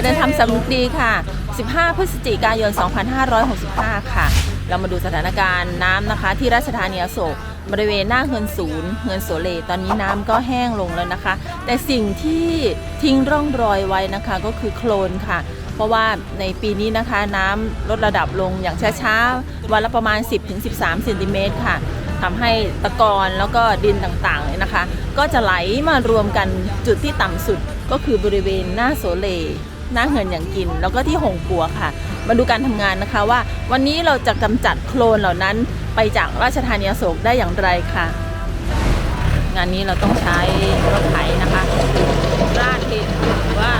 จะได้ทำสำนึกดีค่ะ 15 พฤศจิกายน 2565 ค่ะ เรามาดูสถานการณ์น้ำนะคะ ที่ราชธานีอโศกบริเวณหน้าเฮือนศูนย์เฮือนโสเลตอนนี้น้ำก็แห้งลงแล้วนะคะ แต่สิ่งที่ทิ้งร่องรอยไว้นะคะก็คือโคลนค่ะ เพราะว่าในปีนี้นะคะน้ำลดระดับลงอย่างช้าๆ วันละประมาณ 10-13เซนติเมตรค่ะทำให้ตะกอนแล้วก็ดินต่างๆเนี่ยนะคะ ก็จะไหลมารวมกันจุดที่ต่ำสุดก็คือบริเวณหน้าโสเล หน้าเหินอย่างกิน แล้วก็ที่หงปัวค่ะ มาดูการทำงานนะคะว่า วันนี้เราจะกำจัดโคลนเหล่านั้นไปจากราชธานีโศกได้อย่างไรค่ะ งานนี้เราต้องใช้รถไถนะคะราดดินหรือว่า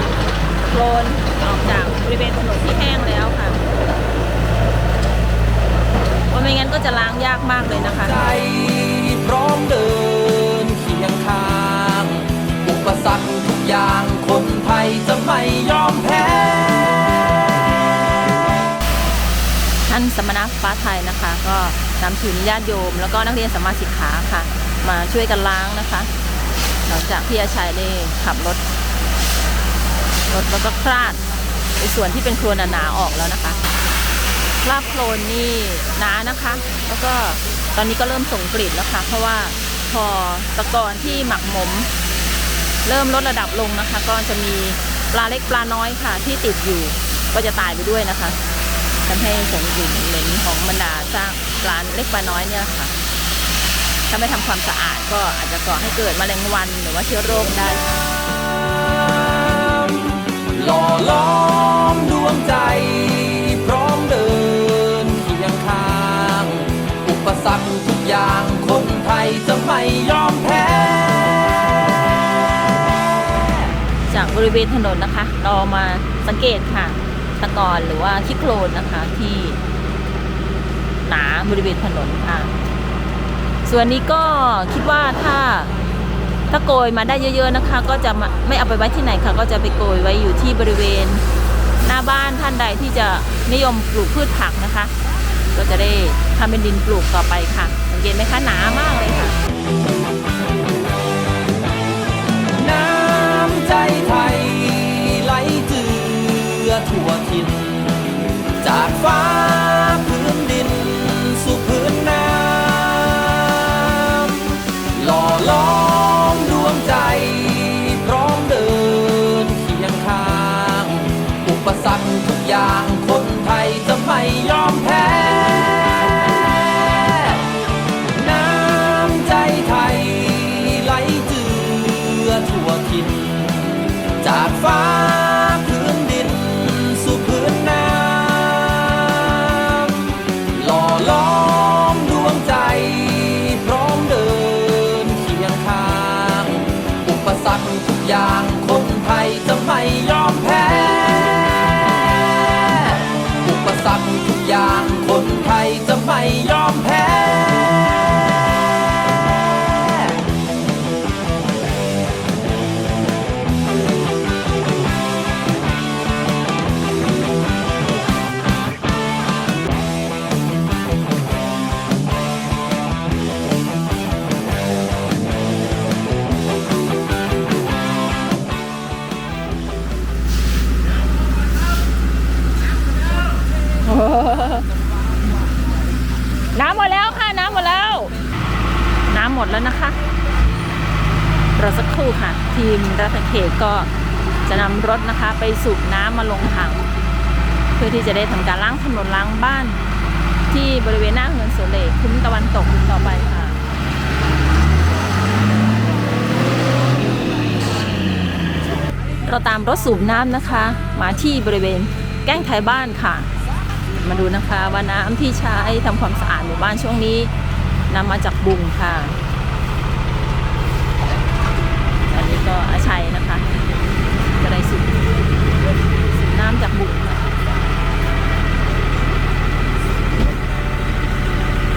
โคลนออกจากบริเวณถนนที่แห้งแล้วค่ะเพราะไม่งั้นก็จะล้างยากมากเลยนะคะใจพร้อมเดินเคียงข้าง อุปสรรคทุกอย่าง ไทยนะคะ ก็นำทีมญาติโยม แล้วก็นักเรียนสมมาสิกขาค่ะ มาช่วยกันล้างนะคะ หลังจากพี่อาชัยได้ขับรถรถแล้วก็คลาดในส่วนที่เป็นโคลนหนาๆออกแล้วนะคะคราบโคลนนี่หนานะคะ แล้วก็ตอนนี้ก็เริ่มส่งกลิ่นแล้วค่ะ เพราะว่าพอตะกอนที่หมักหมม เริ่มลดระดับลงนะคะ ก็จะมีปลาเล็กปลาน้อยค่ะ ที่ติดอยู่ก็จะตายไปด้วยนะคะ ทำให้ส่งกลิ่นเหม็นของบรรดาสร้างปลาเล็กปลาน้อยเนี่ยค่ะ ถ้าไม่ทำความสะอาดก็อาจจะก่อให้เกิดแมลงวันหรือว่าเชื้อโรคได้ค่ะหล่อล้อมดวงใจ พร้อมเดินเคียงข้าง อุปสรรคทุกอย่างคนไทยจะไม่ยอมแพ้ จากบริเวณถนนนะคะ เรามาสังเกตค่ะ ตะกอนหรือว่าขี้โคลนนะคะที่หนาบริเวณถนนค่ะ ส่วนนี้ก็คิดว่าถ้าถ้าโกยมาได้เยอะๆนะคะ ก็จะมไม่เอาไปไว้ที่ไหนค่ะ ก็จะไปโกยไว้อยู่ที่บริเวณหน้าบ้านท่านใดที่จะนิยมปลูกพืชผักนะคะ ก็จะได้ทำเป็นดินปลูกต่อไปค่ะสังเกตไหมคะหนามากเลยค่ะ จากฟ้าพื้นดินสู่พื้นน้ำหล่อล้อมดวงใจ พร้อมเดินเคียงข้าง อุปสรรคทุกอย่างคนไทยจะไม่ยอมแพ้ น้ำใจไทยไหลเจือทั่วทินจากฟ้า อย่างคง น้ำหมดแล้วค่ะ น้ำหมดแล้ว น้ำหมดแล้วนะคะรอสักครู่ค่ะ ทีมรัฐเขตก็จะนำรถนะคะ ไปสูบน้ำมาลงถัง เพื่อที่จะได้ทำการล้างถนนล้างบ้าน ที่บริเวณหน้าเฮือนโสเลคุ้มตะวันตกต่อไปค่ะเราตามรถสูบน้ำนะคะ มาที่บริเวณแก้งไทยบ้านค่ะ มาดูนะคะว่าน้ำที่ใช้ทำความสะอาดหมู่บ้านช่วงนี้นำมาจากบุงค่ะ อันนี้ก็อาชัยนะคะจะได้สูบสูบน้ำจากบุงค่ะ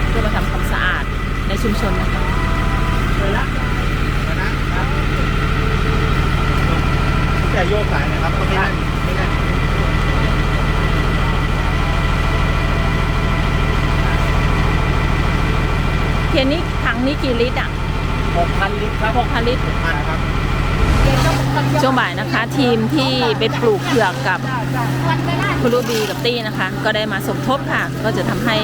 เพื่อมาทำความสะอาดในชุมชนนะคะแต่โยกสายนะครับก็ไม่ได้ไม่ได้ เทียนนี้ถังนี้กี่ลิตรอะหกพันลิตรครับหกพันลิตร พันครับเทียนต้องช่วงบ่ายนะคะ ทีมที่ไปปลูกเผือกกับคุณรูบีกับตี้นะคะ ก็ได้มาสมทบค่ะ ก็จะทำให้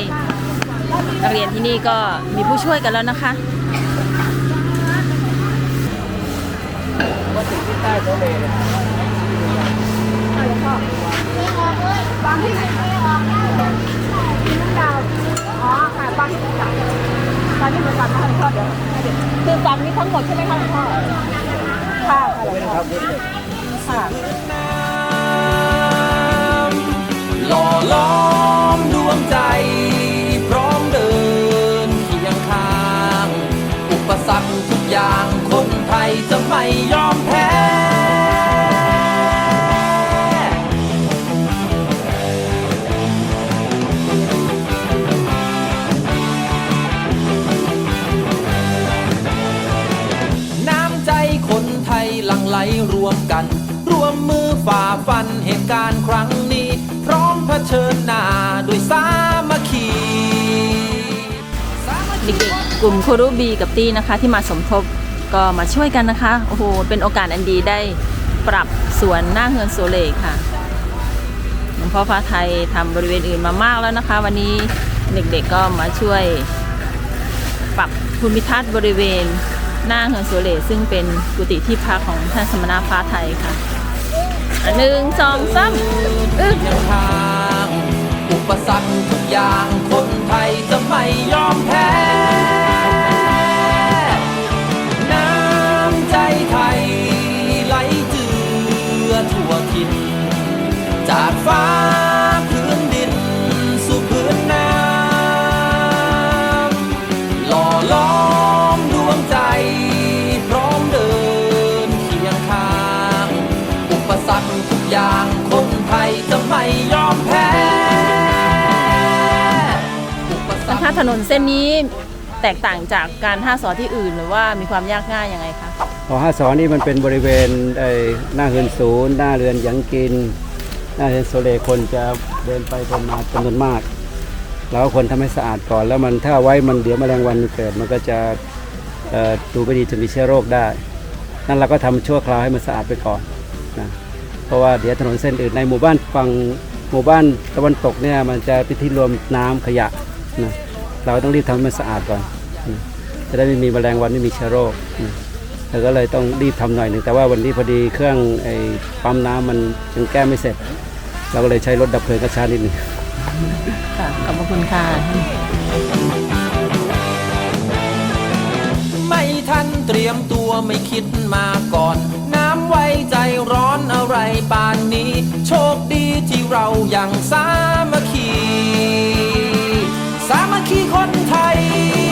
นักเรียนที่นี่ก็มีผู้ช่วยกันแล้วนะคะบางที่ไหนไม่ออกได้เลยที่น้ำดาวอ๋อค่ะบางที่ไม่จับ ตอนนี้เป็นการทำทอเดี๋ยวคือตอนนี้ทั้งหมดใช่ไหมคะหลวงพ่อค่ะค่ะค่ะหล่อล้อมดวงใจ พร้อมเดินเคียงข้าง อุปสรรคทุกอย่างคนไทยจะไม่ยอม ไหลรวมกัน รวมมือฝ่าฟันเหตุการณ์ครั้งนี้ พร้อมเผชิญหน้าด้วยสามัคคี เด็กๆ กลุ่มครูรูบีกับตี้นะคะ ที่มาสมทบก็มาช่วยกันนะคะ โอ้โห เป็นโอกาสอันดีได้ปรับสวนหน้าเฮือนโซเลค่ะหลวงพ่อฟ้าไทยทำบริเวณอื่นมามากแล้วนะคะ วันนี้เด็กๆก็มาช่วยปรับภูมิทัศน์บริเวณ หน้าเฮือนโซเลซึ่งเป็นกุฏิที่พักของท่านสมณะฟ้าไทยค่ะหนึ่งสองสามอึ้งทาง อุปสรรคทุกอย่างคนไทยจะไม่ยอมแพ้ ถนนเส้นนี้แตกต่างจากการท่าสอที่อื่น หรือว่ามีความยากง่ายยังไงคะพอห้าสอนี่มันเป็นบริเวณไอ้หน้าเฮือนศูนย์หน้าเรือนหยังกิน หน้าเรือนโซเลคนจะเดินไปเดินมาจำนวนมากเราก็ควรทำให้สะอาดก่อนแล้วมันถ้าไว้มันเดี๋ยวแมลงวันมันเกิดมันก็จะเอ่อดูไม่ดีจะมีเชื้อโรคได้ นั่นเราก็ทำชั่วคราวให้มันสะอาดไปก่อนนะเพราะว่าเดี๋ยวถนนเส้นอื่นในหมู่บ้านฝั่งหมู่บ้านตะวันตกเนี่ยมันจะเป็นที่รวมน้ำขยะนะ เราต้องรีบทำให้มันสะอาดก่อนนะจะได้ไม่มีแมลงวันไม่มีเชื้อโรคนะเราก็เลยต้องรีบทำหน่อยหนึ่งแต่ว่าวันนี้พอดีเครื่องไอ้ปั๊มน้ำมันยังแก้ไม่เสร็จ เราก็เลยใช้รถดับเพลิงกระชานิดหนึงค่ะขอบพระคุณค่ะไม่ทันเตรียมตัวไม่คิดมาก่อน น้ำไว้ใจร้อนอะไรป่านนี้ โชคดีที่เรายังสา ขี้คนไทย